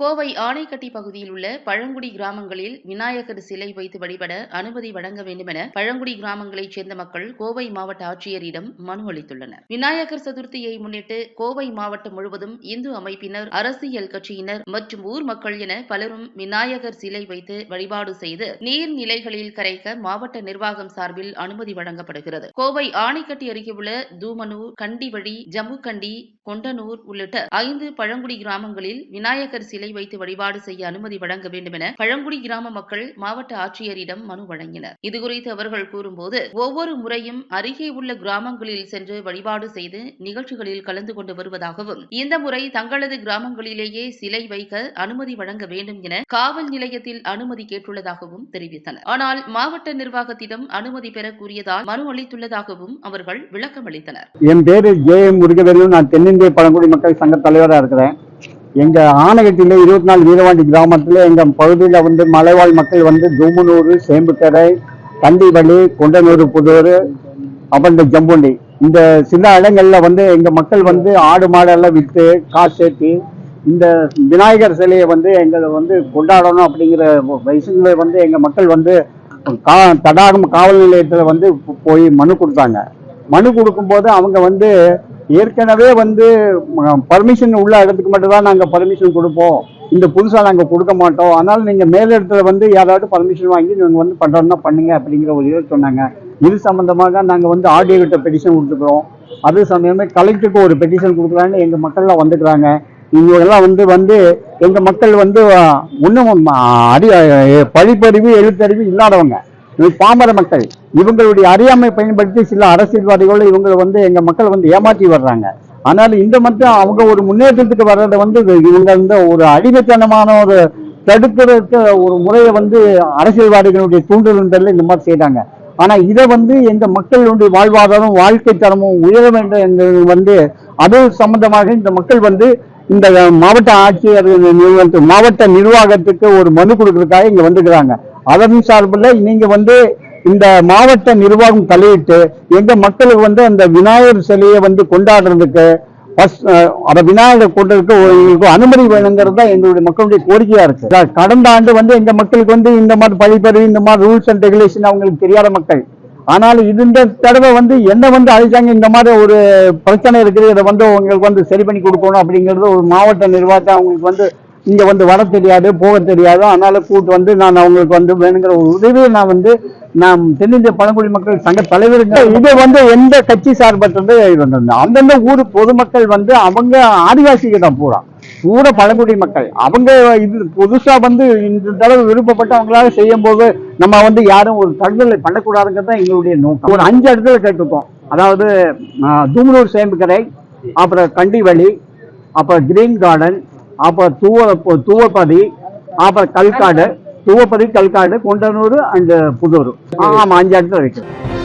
கோவை ஆனைக்கட்டி பகுதியில் உள்ள பழங்குடி கிராமங்களில் விநாயகர் சிலை வைத்து வழிபட அனுமதி வழங்க வேண்டுமென பழங்குடி கிராமங்களைச் சேர்ந்த மக்கள் கோவை மாவட்ட ஆட்சியரிடம் மனு அளித்துள்ளனர். விநாயகர் சதுர்த்தியை முன்னிட்டு கோவை மாவட்டம் முழுவதும் இந்து அமைப்பினர் அரசியல் கட்சியினர் மற்றும் ஊர் மக்கள் என பலரும் விநாயகர் சிலை வைத்து வழிபாடு செய்து நீர்நிலைகளில் கரைக்க மாவட்ட நிர்வாகம் சார்பில் அனுமதி வழங்கப்படுகிறது. கோவை ஆனைக்கட்டி அருகே உள்ள தூமனூர் கண்டிவழி ஜம்முக்கண்டி கொண்டனூர் உள்ளிட்ட ஐந்து பழங்குடி கிராமங்களில் விநாயகர் சிலை வைத்து வழிபாடு செய்ய அனுமதி வழங்க வேண்டும் என பழங்குடி கிராம மக்கள் மாவட்ட ஆட்சியரிடம் மனு வழங்கினர். இதுகுறித்து அவர்கள் கூறும்போது ஒவ்வொரு முறையும் அருகே உள்ள கிராமங்களில் சென்று வழிபாடு செய்து நிகழ்ச்சிகளில் கலந்து கொண்டு வருவதாகவும் இந்த முறை தங்களது கிராமங்களிலேயே சிலை வைக்க அனுமதி வழங்க வேண்டும் என காவல் நிலையத்தில் அனுமதி கேட்டுள்ளதாகவும் தெரிவித்தனர். ஆனால் மாவட்ட நிர்வாகத்திடம் அனுமதி பெற கூறியதால் மனு அளித்துள்ளதாகவும் அவர்கள் விளக்கம் அளித்தனர் என் பேரு ஜே முருகவேலு. நான் இந்திய பழங்குடி மக்கள் சங்க தலைவராக இருக்கிறேன். எங்க ஆனகட்டில இருபத்தி நாலு வீரவாண்டி கிராமத்துல எங்க பகுதியில வந்து மலைவாழ் மக்கள் வந்து தூமனூர் சேம்புக்கரை கண்டிவழி கொண்டனூர் புதூர் அப்புறம் இந்த ஜம்புண்டி. இந்த சில இடங்கள்ல வந்து எங்க மக்கள் வந்து ஆடு மாடெல்லாம் விற்று காசு சேர்த்து இந்த விநாயகர் சிலையை வந்து எங்களை வந்து கொண்டாடணும் அப்படிங்கிற வயசுல வந்து எங்க மக்கள் வந்து கா தடாகம் காவல் நிலையத்தில் வந்து போய் மனு கொடுத்தாங்க. மனு கொடுக்கும்போது அவங்க வந்து ஏற்கனவே வந்து பர்மிஷன் உள்ள இடத்துக்கு மட்டும்தான் நாங்கள் பர்மிஷன் கொடுப்போம். இந்த புதுசாக நாங்கள் கொடுக்க மாட்டோம். அதனால் நீங்கள் மேலிடத்துல வந்து யாராவது பர்மிஷன் வாங்கி நீங்கள் வந்து பண்ணுறோம்னா பண்ணுங்க அப்படிங்கிற ஒரு இதை சொன்னாங்க. இது சம்மந்தமாக நாங்கள் வந்து ஆடியோ கிட்ட பெட்டிஷன் கொடுத்துக்கிறோம். அது சமயமே கலெக்டருக்கு ஒரு பெட்டிஷன் கொடுக்குறான்னு எங்கள் மக்கள்லாம் வந்துக்கிறாங்க. இவங்கெல்லாம் வந்து வந்து எங்கள் மக்கள் வந்து இன்னும் அறி பழிப்பறிவு எழுத்தறிவு இல்லாதவங்க. இது பாமர மக்கள். இவங்களுடைய அறியாமை பயன்படுத்தி சில அரசியல்வாதிகள் இவங்க வந்து எங்க மக்கள் வந்து ஏமாற்றி வர்றாங்க. ஆனால் இந்த மட்டும் அவங்க ஒரு முன்னேற்றத்துக்கு வர்றதை வந்து இவங்க வந்து ஒரு அடிமைத்தனமான ஒரு தடுக்கிறதுக்கு ஒரு முறையை வந்து அரசியல்வாதிகளுடைய தூண்டுதல் இந்த மாதிரி செய்கிறாங்க ஆனா இதை வந்து எங்க மக்களுடைய வாழ்வாதாரம் வாழ்க்கை தரமும் உயர வேண்டும் என்பது வந்து அது சம்பந்தமாக இந்த மக்கள் வந்து இந்த மாவட்ட ஆட்சியர் நிறுவனத்து மாவட்ட நிர்வாகத்துக்கு ஒரு மனு கொடுக்கறதுக்காக இங்க வந்துக்கிறாங்க அதன் சார்பில் நீங்க வந்து இந்த மாவட்ட நிர்வாகம் தலையிட்டு எங்க மக்களுக்கு வந்து அந்த விநாயகர் சிலையை வந்து கொண்டாடுறதுக்கு first, அந்த விநாயகர் கொண்டதுக்கு உங்களுக்கு அனுமதி வேணுங்கிறது தான் எங்களுடைய மக்களுடைய கோரிக்கையா இருக்கு. கடந்த ஆண்டு வந்து எங்க மக்களுக்கு வந்து இந்த மாதிரி பழிப்பறி இந்த மாதிரி ரூல்ஸ் அண்ட் ரெகுலேஷன் அவங்களுக்கு தெரியாத மக்கள். ஆனால் இது இந்த தடவை வந்து என்ன வந்து அழைச்சாங்க இந்த மாதிரி ஒரு பிரச்சனை இருக்குது இதை வந்து உங்களுக்கு வந்து சரி பண்ணி கொடுக்கணும் அப்படிங்கிறது ஒரு மாவட்ட நிர்வாகத்தை அவங்களுக்கு வந்து இங்க வந்து வர தெரியாது போக தெரியாது. அதனால கூட்டு வந்து நான் அவங்களுக்கு வந்து வேணுங்கிற ஒரு உதவியை நான் வந்து நாம் தென்னிந்திய பழங்குடி மக்கள் சங்க தலைவருங்க. இது வந்து எந்த கட்சி சார்பற்றது அந்தந்த ஊர் பொதுமக்கள் வந்து அவங்க ஆதிவாசிகள் தான் பூரா. பூரா பழங்குடி மக்கள். அவங்க இது புதுசா வந்து இந்த தடவை விருப்பப்பட்டு அவங்களால செய்யும் போது நம்ம வந்து யாரும் ஒரு தடுதலை பண்ணக்கூடாதுங்கிறது தான் எங்களுடைய நோக்கம். ஒரு அஞ்சு இடத்துல கேட்டிருக்கோம். அதாவது தூமலூர் சேம்புக்கரை அப்புறம் கண்டிவழி அப்புறம் கிரீன் கார்டன் அப்புறம் தூவ தூவப்பதி அப்புறம் கல்காடு தூவப்பதி கல்காடு கொண்டனூர் அண்ட் புதூர். ஆமா அஞ்சு இடத்துல இருக்குது